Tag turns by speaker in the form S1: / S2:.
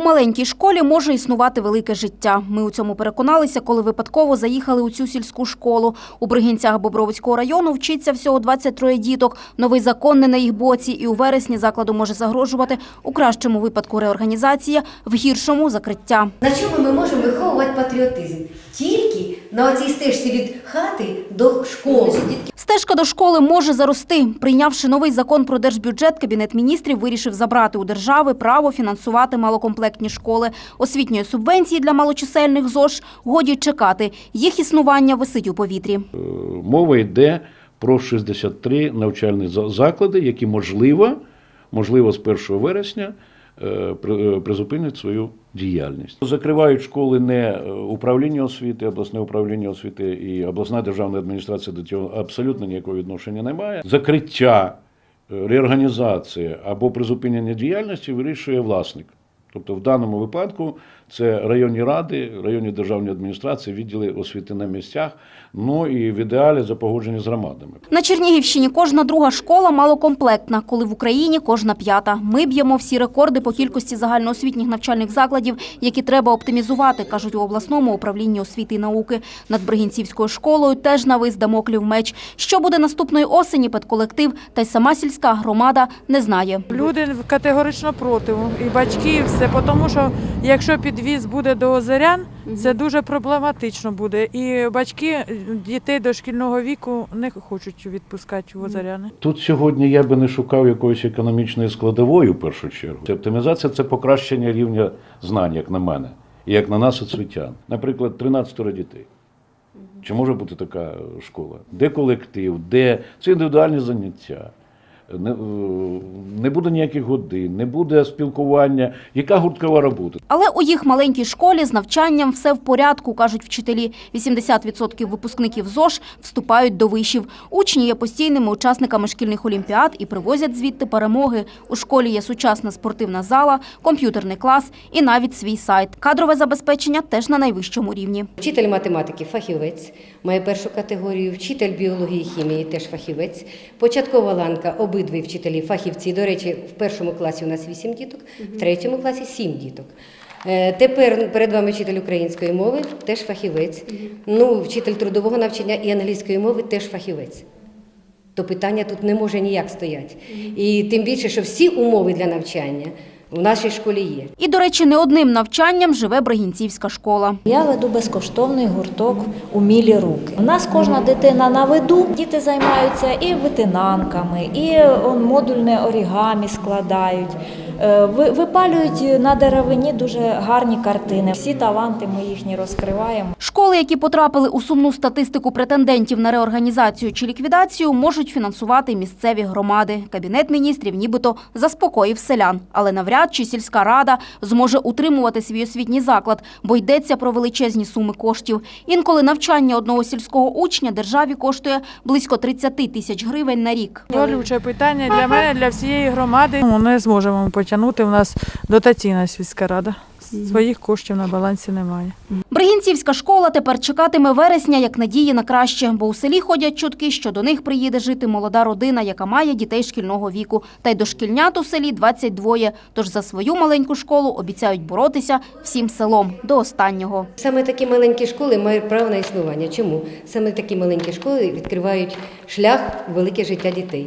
S1: У маленькій школі може існувати велике життя. Ми у цьому переконалися, коли випадково заїхали у цю сільську школу. У Бригінцях Бобровицького району вчиться всього 23 діток. Новий закон не на їх боці, і у вересні закладу може загрожувати у кращому випадку реорганізація, в гіршому закриття.
S2: На чому ми можемо виховувати патріотизм? Тільки на оцій стежці від хати до школи.
S1: Стежка до школи може зарости. Прийнявши новий закон про держбюджет, Кабінет міністрів вирішив забрати у держави право фінансувати малокомплектні школи. Освітньої субвенції для малочисельних ЗОЖ годі чекати. Їх існування висить у повітрі.
S3: Е, Мова йде про 63 навчальні за- заклади, які можливо, можливо, з 1 вересня е, е, свою діяльність. Закривають школи не е, управління освіти, обласне управління освіти і обласна державна адміністрація до цього абсолютно ніякого відношення не має. Закриття, реорганізація або призупинення діяльності вирішує власник. Тобто в даному випадку це районні ради, районні державні адміністрації, відділи освіти на місцях, ну і в ідеалі за погодження з громадами.
S1: На Чернігівщині кожна друга школа малокомплектна, коли в Україні кожна п'ята. Ми б'ємо всі рекорди по кількості загальноосвітніх навчальних закладів, які треба оптимізувати, кажуть у обласному управлінні освіти і науки. Над Бригінцівською школою теж навис дамоклів меч. Що буде наступної осені, педколектив та й сама сільська громада не знає.
S4: Люди категорично проти, і батьки, все, тому що якщо підвіз буде до озерян, це дуже проблематично буде. І батьки дітей дошкільного віку не хочуть відпускати в озеряни.
S3: Тут сьогодні я би не шукав якоїсь економічної складової в першу чергу. Це оптимізація це покращення рівня знань, як на мене, і як на нас, освітян. Наприклад, 13 дітей. Чи може бути така школа? Де колектив, де це індивідуальні заняття? Не, е, не буде ніяких годин, не буде спілкування. Яка гурткова робота?
S1: Але у їх маленькій школі з навчанням все в порядку, кажуть вчителі. 80% випускників ЗОЖ вступають до вишів. Учні є постійними учасниками шкільних олімпіад і привозять звідти перемоги. У школі є сучасна спортивна зала, комп'ютерний клас і навіть свій сайт. Кадрове забезпечення теж на найвищому рівні.
S2: Вчитель математики фахівець, має першу категорію, вчитель біології і хімії теж фахівець. Початкова ланка обидві вчителі фахівці. До речі, в першому класі у нас 8 діток, в третьому класі 7 діток. Е, Тепер перед вами вчитель української мови, теж фахівець. Ну, вчитель трудового навчання і англійської мови теж фахівець. То питання тут не може ніяк стояти. І тим більше, що всі умови для навчання в нашій школі є.
S1: І, до речі, не одним навчанням живе Бригінцівська школа.
S5: Я веду безкоштовний гурток «Умілі руки. У нас кожна дитина на виду. Діти займаються і витинанками, і модульне орігамі складають. Е, ви- Випалюють на деревині дуже гарні картини. Всі таланти ми їхні розкриваємо.
S1: Школи, які потрапили у сумну статистику претендентів на реорганізацію чи ліквідацію, можуть фінансувати місцеві громади. Кабінет міністрів нібито заспокоїв селян. Але навряд чи сільська рада зможе утримувати свій освітній заклад, бо йдеться про величезні суми коштів. Інколи навчання одного сільського учня державі коштує близько 30 тисяч гривень на рік.
S4: Болюче питання для мене, для всієї громади. Ми не зможемо потягнути. У нас дотаційна сільська рада. Своїх коштів на балансі немає.
S1: Бригінцівська школа тепер чекатиме вересня як надії на краще, бо у селі ходять чутки, що до них приїде жити молода родина, яка має дітей шкільного віку. Та й дошкільнят у селі 22, тож за свою маленьку школу обіцяють боротися всім селом до останнього.
S2: Саме такі маленькі школи мають право на існування. Чому? Саме такі маленькі школи відкривають шлях велике життя дітей.